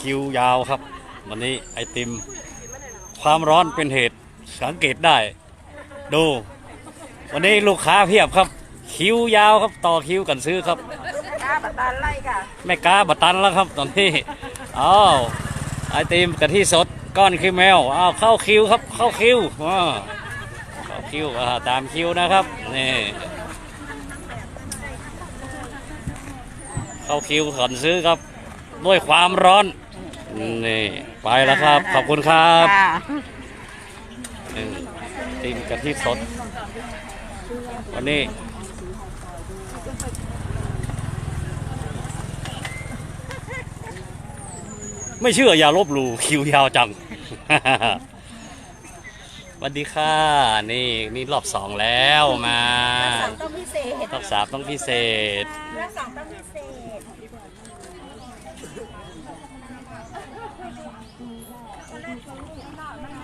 คิวยาวครับ วันนี้ไอติม ความร้อนเป็นเหตุสังเกตได้ ดู วันนี้ลูกค้าเพียบครับ คิวยาวครับต่อคิวกันซื้อครับกล้าบัตรไล่ค่ะแม่กาบัตันแล้วครับ ตอนนี้อ้าวไอติมกะทิสดก้อนคือแมวอ้าวเข้าคิวครับ เข้าคิวอ้าวเข้าคิวอ่าตามคิวนะครับนี่ เข้าคิวก่อนซื้อครับ ด้วยความร้อน นี่ ไปแล้วครับ ขอบคุณครับค่ะนี่ไอติมกะทิสด วันนี้ ไม่เชื่ออย่าลบหลู่คิวยาวจัง สวัสดีค่ะ นี่นี่รอบสองแล้วมา ต้องพิเศษรอบสามต้องพิเศษรอบสองต้องพิเศษ